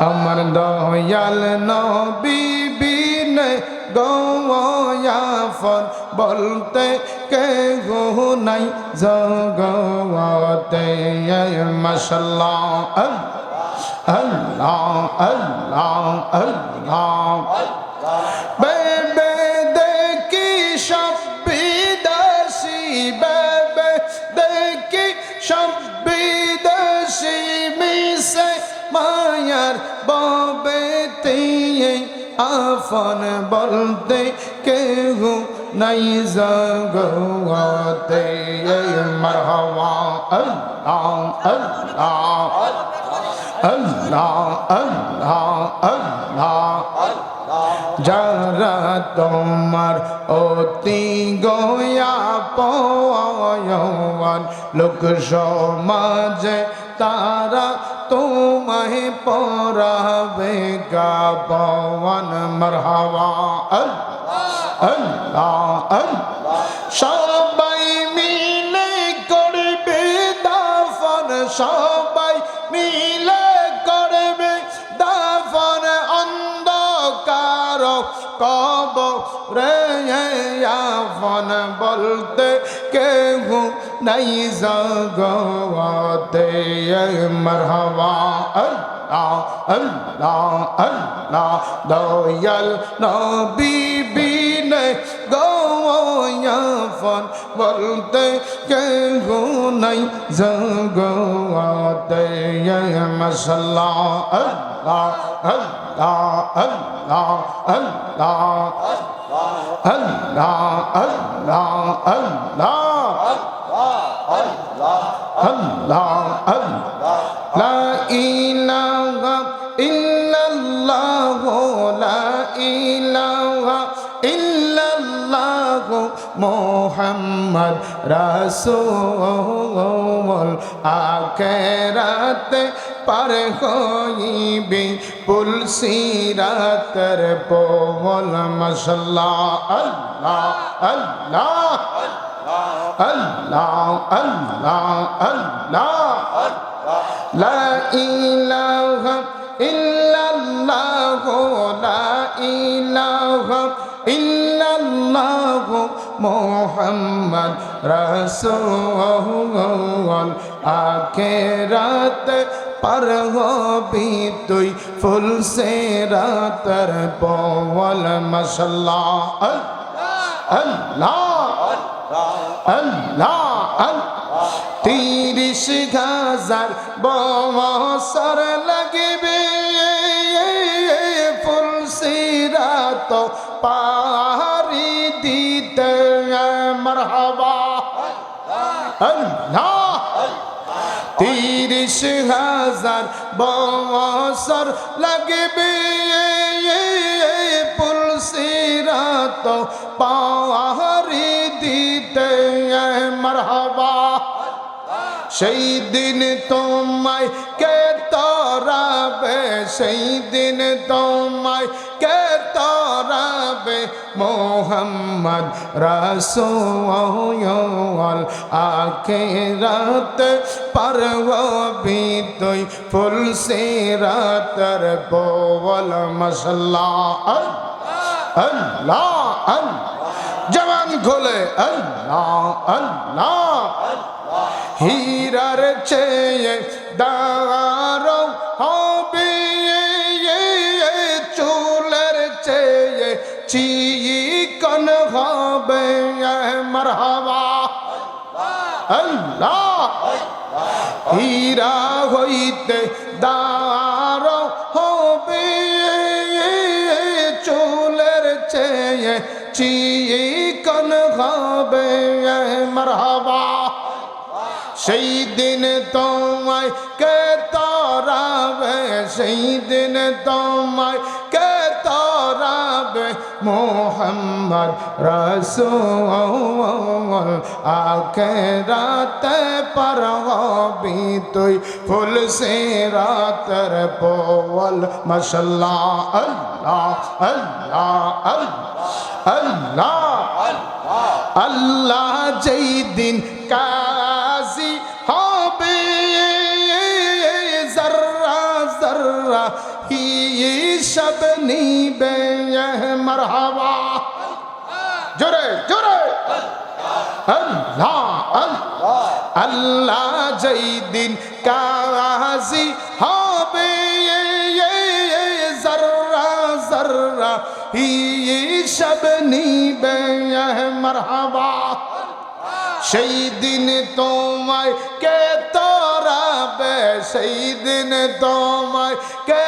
আমার দয়াল নবী বিনে গয়াফন বলতে কে নাই জগতে Allah, Allah, Allah. Baby, dekhi shabbi dasi, baby, dekhi shabbi dasi, mi se mayar babe tiye afan bolte ke hu nai zagawate marhawa Allah, Allah. আল্লাহ আল্লাহ আল্লাহ। যারা তোমার অতি গয়া পয়ন লোক সমাজে তারা তোমায় পরাবে গা পবন মরহাবা। আল্লাহ আল্লাহ। সবাই মিলে করবে দাফন সবাই কব রে আফন বলতে কেহ নাই জগতে মরহবা আল্লাহ আল্লাহ দয়াল নবী বিনে গোয়াফন বলতে কেহ নাই জগতে মশাল্লা আল্লাহ আল্লাহ Allah, Allah, Allah, Allah, Allah, Allah. Allah, Allah, La ilaha Mohammad রাসূল, আখেরাতে পার হইবি, পুলসিরাতের পোল মশলা আল্লাহ আল্লাহ আল্লাহ আল্লাহ আল্লাহ, লা ইলাহা ইল্লাল্লাহ, লা ইলাহা ইল্লাল্লাহ মোহাম্মদ রসোল আখেরাত पर हो भी तुई फुल से रातर बोल मसल्ला अल्लाह अल्लाह तिरिश हजार बो सरला তিরিশ হাজার বছর লাগবে। পুলসিরাত পাহাড়ি দিতে মরহবা। সেই দিন তোমায় কে তরাবে, সেই দিন তোমায় কে মোহাম্মদ রসোল আখেরাত পারবি তুই ফুল সে রাতর বোল আল্লাহ জবান খোলে, আল্লাহ আল্লাহ। হীরার চেয়ে দার মরহবা। আল্লাহ। হীরা হইতে দার হবে। চুলের চেয়ে চিকন হবে। মরহবা। সেই দিন তোমায় কে তরাবে? সেই দিন তোমায় মোহাম্মদ রসুল, আখেরাতে পর হবি তুই ফুল সে রাতর পোল মশলা আল্লাহ আল্লাহ আল্লাহ আল্লাহ, যেই দিন কাজী হিসাব নিবে মরহবা। জোরে জোরে। আল্লাহ আল্লাহ। আল্লাহ যেই দিন কাজী হবে জর্রা জর্রা হিসাব নিবে মরহবা। সেই দিন তোমায় কে তরাবে সেই দিন তোমায় কে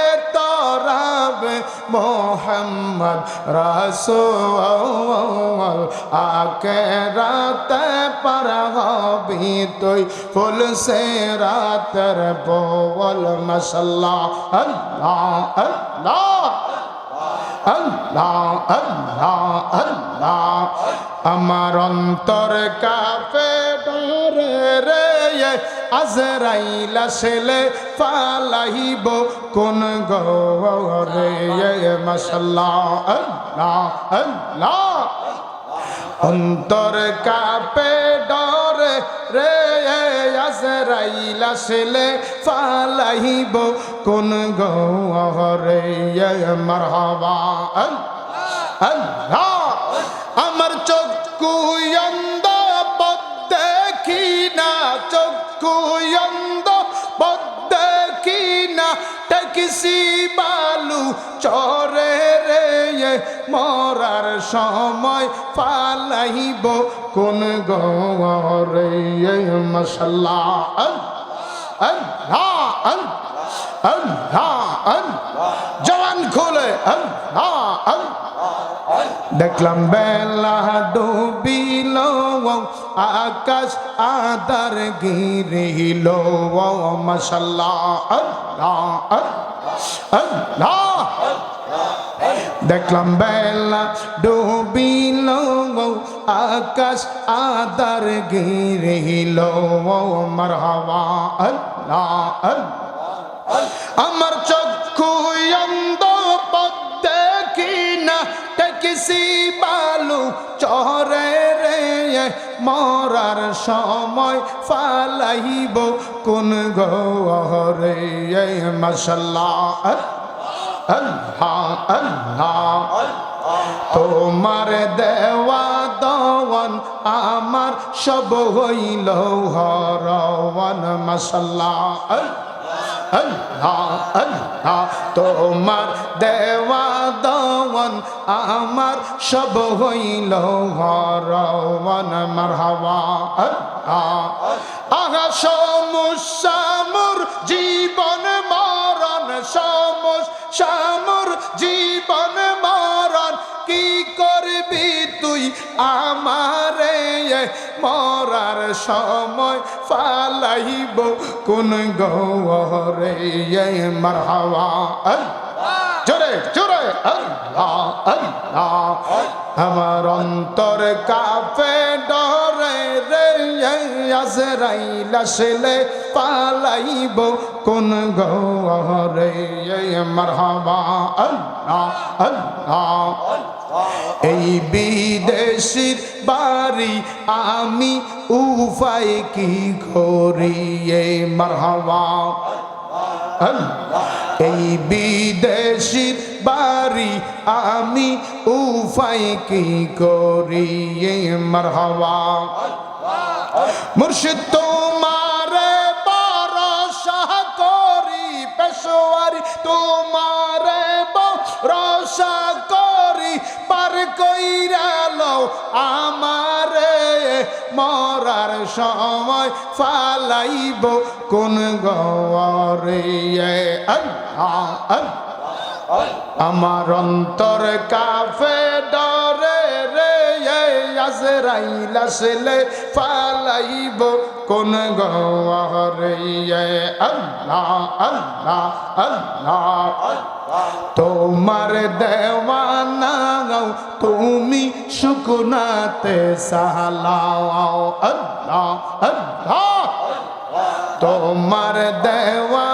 মোহাম্মদ রাসূল আকে রাতে পার হবি তুই ফুল সে রাতের বল মশাল্লাহ আল্লাহ আল্লাহ আল্লাহ আল্লাহ আল্লাহ। আমার অন্তর রে আজরাইল আসলে ফালাইব কোন গরে মশাল্লাহ, আল্লাহ আল্লাহ। অন্তর কাপে ডরে রে আজরাইল আসলে ফালাইব কোন গরে মারহাবা আল্লাহ। অন্ধ দেখি না ট্যাক্সি বালু, চরে রে মরার সময় পালাইব কোন গরে আল্লাহ জওয়ান খোলে দেখলাম বেলা ডুবিল আকাশ আদার মশাল্লাহ, আল্লাহ আল্লাহ। দেখলাম বেলা ডুবিল আকাশ আদার গিরিল মারহাবা, আল্লাহ আল্লাহ। আমার চক্ষু অন্ধ দেখি না ট্যাক্সি বালু চরে মরার সময় ফালাইব কোন গরে? মশাল্লাহ। আল্লাহ আল্লাহ। তোমার দেওয়া দওয়ান আমার সব হইল হরওয়ান, মশাল্লাহ। আল্লাহ আল্লাহ। তোমার দেওয়া দওয়ান আমার সব হইল হরওয়ান, মারহাবা। আহা সমস্যামুর জীবন মরণ সমস্যামুর জীবন মরণ, কি করবি তুই আমারে? মরার সময় ফালাইব কোন জোরে জোরে আমার অন্তর কাফে ডরে রে আজরাইল আসলে পালাইব কোন গরে মারহাবা, আল্লাহ আল্লাহ। এই বিদেশির বাড়ি আমি উফাই কি করি? মারহাবা এই বিদেশির বাড়ি আমি উফাই কি করি? মারহাবা। মুর্শিদ তোমারে বরসা করি পেশোয়ারি তোমারে বরসা করি। পার কইরালো আমারে, মরার সময় ফালাইব কোন গরে আল্লাহ আল্লাহ। আমার অন্তর কাফে ডরে রে আজরাইল আসলে ফালাইব কোন গহরে। আল্লাহ আল্লাহ আল্লাহ। তোমার দেওয়ানা তুমি শুকুনাতে সালাও। আল্লাহ আল্লাহ। তোমার দেওয়ানা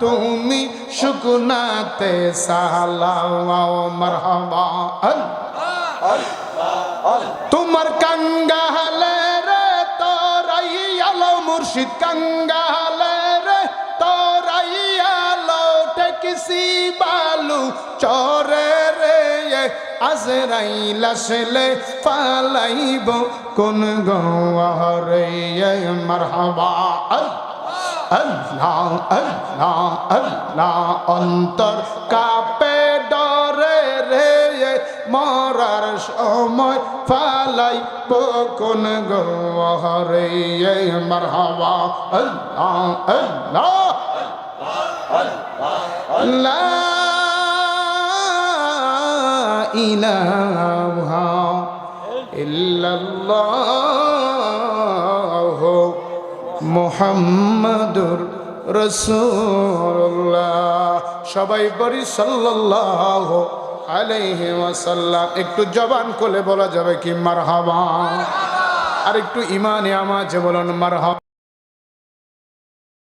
তুমি শুকুনাতে সালাও মারহাবা। তোমার কাঙ্গালে রে, তোরাই আলো মুর্শিদ। কাঙ্গালে রে, তোরাই আলো টেকসি বালু। চরে রে আজরাইল আসলে পালাইব। কোন গরে মারহাবা। আল্লাহ। আল্লাহ আল্লাহ অন্তর কাপে, ডরে রে মরার সময় ফালাই কোন গরে মারহাবা আল্লাহ আল্লাহ, লা ইলাহা ইল্লাল্লাহ। মুহাম্মাদুর রসুল্লাহ। সবাই বলি সাল্লাহ আলাইহি ওয়াসাল্লাম। একটু জবান কোলে বলা যাবে কি মারহাবা? আর একটু ইমানে আমাজে বলুন মারহাবা।